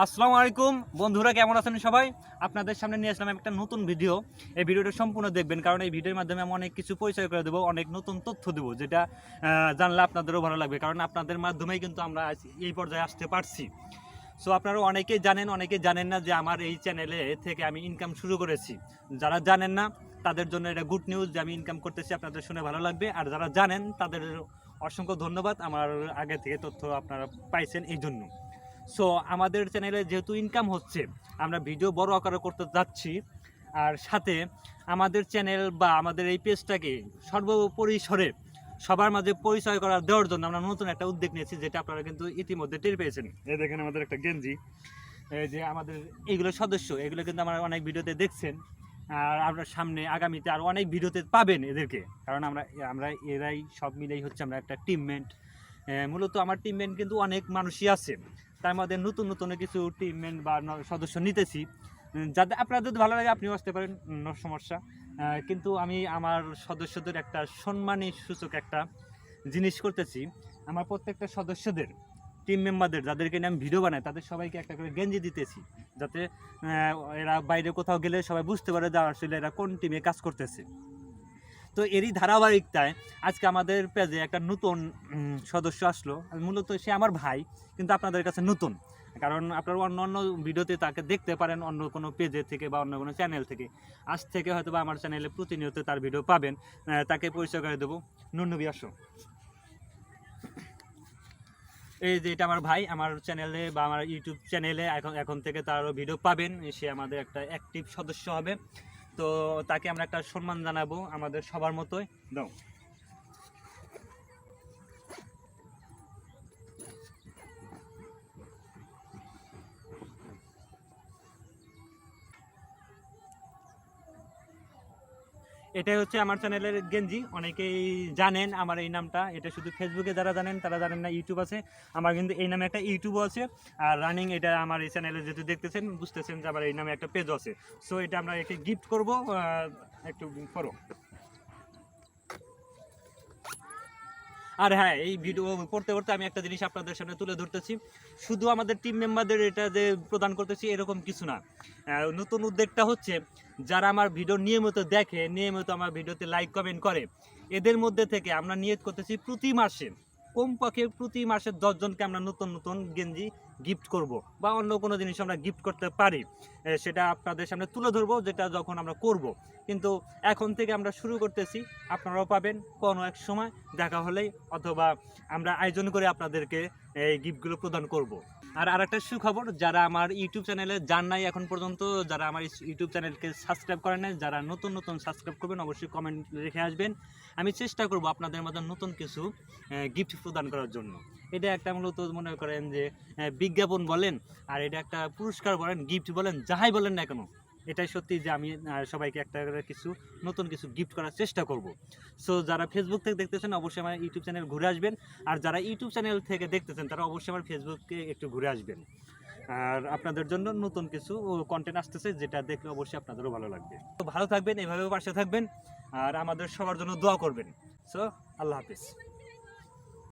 আসসালামু আলাইকুম। বন্ধুরা, কেমন আছেন সবাই? আপনাদের সামনে নিয়ে আসলাম একটা নতুন ভিডিও। এই ভিডিওটা সম্পূর্ণ দেখবেন, কারণ এই ভিডিওর মাধ্যমে আমি অনেক কিছু পরিচয় করে দেবো, অনেক নতুন তথ্য দেবো, যেটা জানলে আপনাদেরও ভালো লাগবে, কারণ আপনাদের মাধ্যমেই কিন্তু আমরা এই পর্যায়ে আসতে পারছি। সো আপনারা অনেকেই জানেন অনেকেই জানেন না যে আমার এই চ্যানেলে থেকে আমি ইনকাম শুরু করেছি। যারা জানেন না, তাদের জন্য এটা গুড নিউজ যে আমি ইনকাম করতেছি, আপনাদের শুনে ভালো লাগবে। আর যারা জানেন, তাদের অসংখ্য ধন্যবাদ আমার আগে থেকে তথ্য আপনারা পাইছেন এই জন্য। সো আমাদের চ্যানেলে যেহেতু ইনকাম হচ্ছে আমরা ভিডিও বড় আকারে করতে যাচ্ছি। আর সাথে আমাদের চ্যানেল বা আমাদের এই পেজটাকে সর্বপরিসরে সবার মাঝে পরিচয় করা দেওয়ার জন্য আমরা নতুন একটা উদ্যোগ নিয়েছি যেটা আপনারা কিন্তু ইতিমধ্যে টের পেয়েছেন। এই দেখেন আমাদের একটা গেঞ্জি। এই যে আমাদের এইগুলো সদস্য এগুলো কিন্তু আমরা অনেক ভিডিওতে দেখছেন। আর আপনার সামনে আগামীতে আরও অনেক ভিডিওতে পাবেন এদেরকে। কারণ আমরা আমরা এরাই সব মিলেই হচ্ছে আমরা একটা টিমমেন্ট মূলত আমার টিমমেন্ট কিন্তু অনেক মানুষই আছে। তার মধ্যে নতুন নতুন কিছু টিমমেন্ট বা সদস্য নিতেছি। যাতে আপনাদের যদি ভালো লাগে, আপনিও আসতে পারেন নো সমস্যা। কিন্তু আমি আমার সদস্যদের একটা সম্মানী সূচক একটা জিনিস করতেছি। আমার প্রত্যেকটা সদস্যদের টিম মেম্বারদের যাদেরকে নিয়ে আমি ভিডিও বানাই, তাদের সবাইকে একটা করে গেঞ্জি দিতেছি। যাতে এরা বাইরে কোথাও গেলে সবাই বুঝতে পারে যে আসলে এরা কোন টিমে কাজ করতেছে। তো এরই ধারাবাহিকতায় আজকে আমাদের পেজে একটা নতুন সদস্য আসলো। মূলত সে আমার ভাই, কিন্তু আপনাদের কাছে নতুন। কারণ আপনারা অন্য অন্য ভিডিওতে তাকে দেখতে পারেন, অন্য কোনো পেজে থেকে বা অন্য কোনো চ্যানেল থেকে। আজ থেকে হয়তো বা আমার চ্যানেলে প্রতিনিয়ত তার ভিডিও পাবেন। তাকে পরিচয় করে দেবো। নুন্নবি, আসো। এই যে এটা আমার ভাই, আমার চ্যানেলে বা আমার ইউটিউব চ্যানেলে এখন এখন থেকে তারও ভিডিও পাবেন। সে আমাদের একটা অ্যাক্টিভ সদস্য হবে। তো তাকে আমরা একটা সম্মান জানাব আমাদের সবার মতোই। এটাই হচ্ছে আমার চ্যানেলের গেঞ্জি। অনেকেই জানেন আমার এই নামটা। এটা শুধু ফেসবুকে যারা জানেন, তারা জানেন না ইউটিউব আছে। আমার কিন্তু এই নামে একটা ইউটিউবও আছে। আর রানিং এটা আমার এই চ্যানেলে যেহেতু দেখতেছেন, বুঝতেছেন যে আমার এই নামে একটা পেজ আছে। সো এটা আমরা একে গিফট করব একটু করো। আর হ্যাঁ এই ভিডিও করতে করতে আমি একটা জিনিস আপনাদের সামনে তুলে ধরতেছি। শুধু আমাদের টিম মেম্বারদের এটা যে প্রদান করতেছি, এরকম কিছু না। নতুন উদ্যোগটা হচ্ছে যারা আমার ভিডিও নিয়মিত দেখে, নিয়মিত আমার ভিডিওতে লাইক কমেন্ট করে। এদের মধ্যে থেকে আমরা নিয়োগ করতেছি প্রতি মাসে, কমপক্ষে প্রতি মাসে দশজনকে আমরা নতুন নতুন গেঞ্জি গিফট করব বা অন্য কোনো জিনিস আমরা গিফট করতে পারি সেটা আপনাদের সামনে তুলে ধরবো, যেটা যখন আমরা করব। কিন্তু এখন থেকে আমরা শুরু করতেছি, আপনারাও পাবেন কোনো এক সময়, দেখা হলেই অথবা আমরা আয়োজন করে আপনাদেরকে এই গিফটগুলো প্রদান করব। আর আরেকটা সুখবর, যারা আমার ইউটিউব চ্যানেলে যান নাই এখন পর্যন্ত, যারা আমার ইউটিউব চ্যানেলকে সাবস্ক্রাইব করেন নাই, যারা নতুন নতুন সাবস্ক্রাইব করবেন, অবশ্যই কমেন্ট রেখে আসবেন। আমি চেষ্টা করব আপনাদের মধ্যে নতুন কিছু গিফট প্রদান করার জন্য। এটা একটা মূলত মনে করেন যে বিজ্ঞাপন বলেন, আর এটা একটা পুরস্কার বলেন গিফট বলেন, যাহাই বলেন না কেন। এটাই সত্যি যে আমি সবাইকে একটা কিছু নতুন কিছু গিফট করার চেষ্টা করব। সো যারা ফেসবুক থেকে দেখতেছেন, অবশ্যই আমার ইউটিউব চ্যানেল ঘুরে আসবেন। আর যারা ইউটিউব চ্যানেল থেকে দেখতেছেন, তারা অবশ্যই আমার ফেসবুককে একটু ঘুরে আসবেন। আর আপনাদের জন্য নতুন কিছু কন্টেন্ট আসতেছে, যেটা দেখলে অবশ্যই আপনাদেরও ভালো লাগবে। তো ভালো থাকবেন, এভাবেও পাশে থাকবেন। আর আমাদের সবার জন্য দোয়া করবেন। সো আল্লাহ হাফিজ।